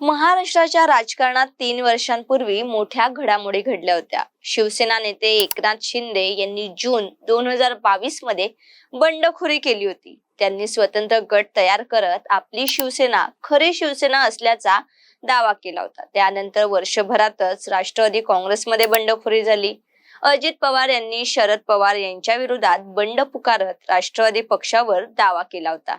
महाराष्ट्राच्या राजकारणात तीन वर्षांपूर्वी मोठ्या घडामोडी घडल्या होत्या. शिवसेना नेते एकनाथ शिंदे यांनी जून दोन हजार बावीसमध्ये बंडखोरी केली होती. त्यांनी स्वतंत्र गट तयार करत आपली शिवसेना खरी शिवसेना असल्याचा दावा केला होता. त्यानंतर वर्षभरातच राष्ट्रवादी काँग्रेसमध्ये बंडखोरी झाली. अजित पवार यांनी शरद पवार यांच्या विरोधात बंड पुकारत राष्ट्रवादी पक्षावर दावा केला होता.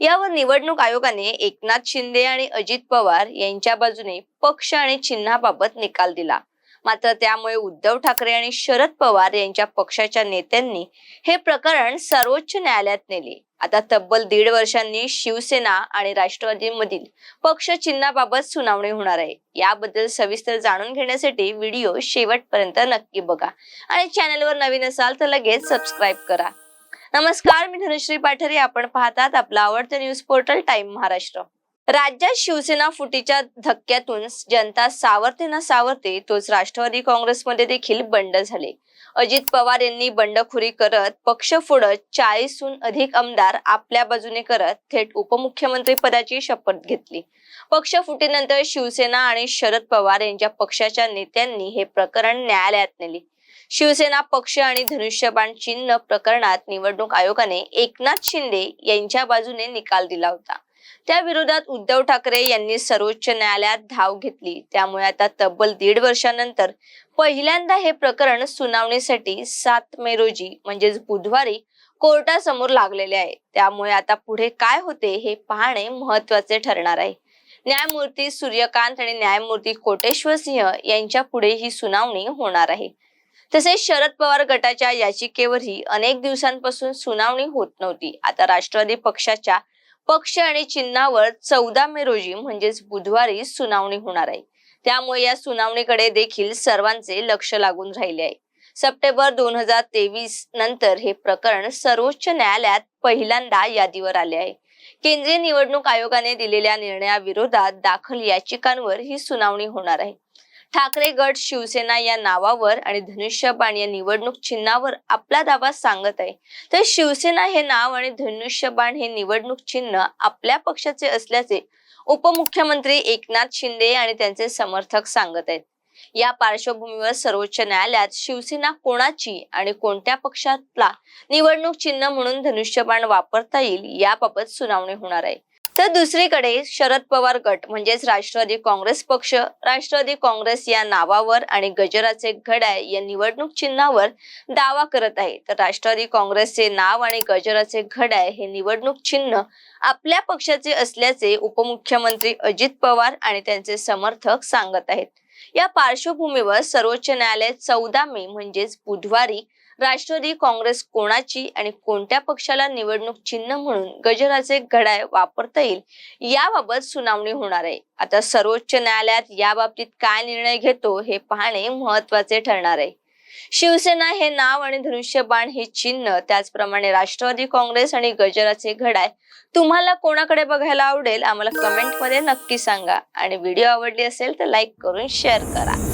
यावर निवडणूक आयोगाने एकनाथ शिंदे आणि अजित पवार यांच्या बाजूने पक्ष आणि चिन्हाबाबत निकाल दिला. मात्र त्यामुळे उद्धव ठाकरे आणि शरद पवार यांच्या पक्षाच्या नेत्यांनी हे प्रकरण सर्वोच्च न्यायालयात नेले. आता तब्बल दीड वर्षांनी शिवसेना आणि राष्ट्रवादीमधील पक्ष चिन्हाबाबत सुनावणी होणार आहे. याबद्दल सविस्तर जाणून घेण्यासाठी व्हिडिओ शेवटपर्यंत नक्की बघा. आणि चॅनलवर नवीन असाल तर लगेच सबस्क्राईब करा. नमस्कार मी धनुश्री पाठरे. आपण पाहतात आपला आवडतं न्यूज पोर्टल टाइम महाराष्ट्र राज्यात शिवसेना फुटीच्या धक्क्यातून जनता सावरते ना सावरते तोच राष्ट्रवादी काँग्रेसमध्ये देखील बंड झाले. अजित पवार यांनी बंडखोरी करत पक्ष फोडत चाळीसहून अधिक आमदार आपल्या बाजूने करत थेट उपमुख्यमंत्री पदाची शपथ घेतली. पक्ष फुटीनंतर शिवसेना आणि शरद पवार यांच्या पक्षाच्या नेत्यांनी हे प्रकरण न्यायालयात नेले. शिवसेना पक्ष आणि धनुष्यबाण चिन्ह प्रकरणात निवडणूक आयोगाने एकनाथ शिंदे यांच्या बाजूने निकाल दिला होता. त्या विरोधात उद्धव ठाकरे यांनी सर्वोच्च न्यायालयात धाव घेतली. त्यामुळे आता तब्बल दीड वर्षानंतर पहिल्यांदा हे प्रकरण सुनावणीसाठी सात मे रोजी म्हणजेच बुधवारी कोर्टासमोर लागलेले आहे. त्यामुळे आता पुढे काय होते हे पाहणे महत्त्वाचे ठरणार आहे. न्यायमूर्ती सूर्यकांत आणि न्यायमूर्ती कोटेश्वर सिंह यांच्या पुढे ही सुनावणी होणार आहे. तसेच शरद पवार गटाच्या याचिकेवरही अनेक दिवसांपासून सुनावणी होत नव्हती. आता राष्ट्रवादी पक्षाच्या पक्ष आणि चिन्हावर चौदा मे रोजी म्हणजेच बुधवारी सुनावणी होणार आहे. त्यामुळे या सुनावणीकडे देखील सर्वांचे लक्ष लागून राहिले आहे. सप्टेंबर दोन हजार तेवीस नंतर हे प्रकरण सर्वोच्च न्यायालयात पहिल्यांदा यादीवर आले आहे. केंद्रीय निवडणूक आयोगाने दिलेल्या निर्णयाविरोधात दाखल याचिकांवर ही सुनावणी होणार आहे. ठाकरे गट शिवसेना या नावावर आणि धनुष्यबाण या निवडणूक चिन्हावर आपला दावा सांगत आहे. तर शिवसेना हे नाव आणि धनुष्यबाण हे निवडणूक चिन्ह आपल्या पक्षाचे असल्याचे उपमुख्यमंत्री एकनाथ शिंदे आणि त्यांचे समर्थक सांगत आहेत. या पार्श्वभूमीवर सर्वोच्च न्यायालयात शिवसेना कोणाची आणि कोणत्या पक्षातला निवडणूक चिन्ह म्हणून धनुष्यबाण वापरता येईल याबाबत सुनावणी होणार आहे. तर दुसरीकडे शरद पवार गट म्हणजेच राष्ट्रवादी काँग्रेस पक्ष. राष्ट्रवादी काँग्रेस या नावावर आणि गजराचे घड्याळ या निवडणूक चिन्हावर दावा करत आहे. तर राष्ट्रवादी काँग्रेसचे नाव आणि गजराचे घड्याळ हे निवडणूक चिन्ह आपल्या पक्षाचे असल्याचे उपमुख्यमंत्री अजित पवार आणि त्यांचे समर्थक सांगत आहेत. या पार्श्वभूमीवर सर्वोच्च न्यायालय चौदा मे म्हणजेच बुधवारी राष्ट्रवादी काँग्रेस कोणाची आणि कोणत्या पक्षाला निवडणूक चिन्ह म्हणून गजराचे घड्याळ वापरता येईल याबाबत सुनावणी होणार आहे. आता सर्वोच्च न्यायालयात या बाबतीत काय निर्णय घेतो हे पाहणे महत्त्वाचे ठरणार आहे. शिवसेना हे नाव आणि धनुष्यबाण हे चिन्ह त्याचप्रमाणे राष्ट्रवादी काँग्रेस आणि गजराचे घडाय तुम्हाला कोणाकडे बघायला आवडेल आम्हाला कमेंटमध्ये नक्की सांगा. आणि व्हिडिओ आवडली असेल तर लाईक करून शेअर करा.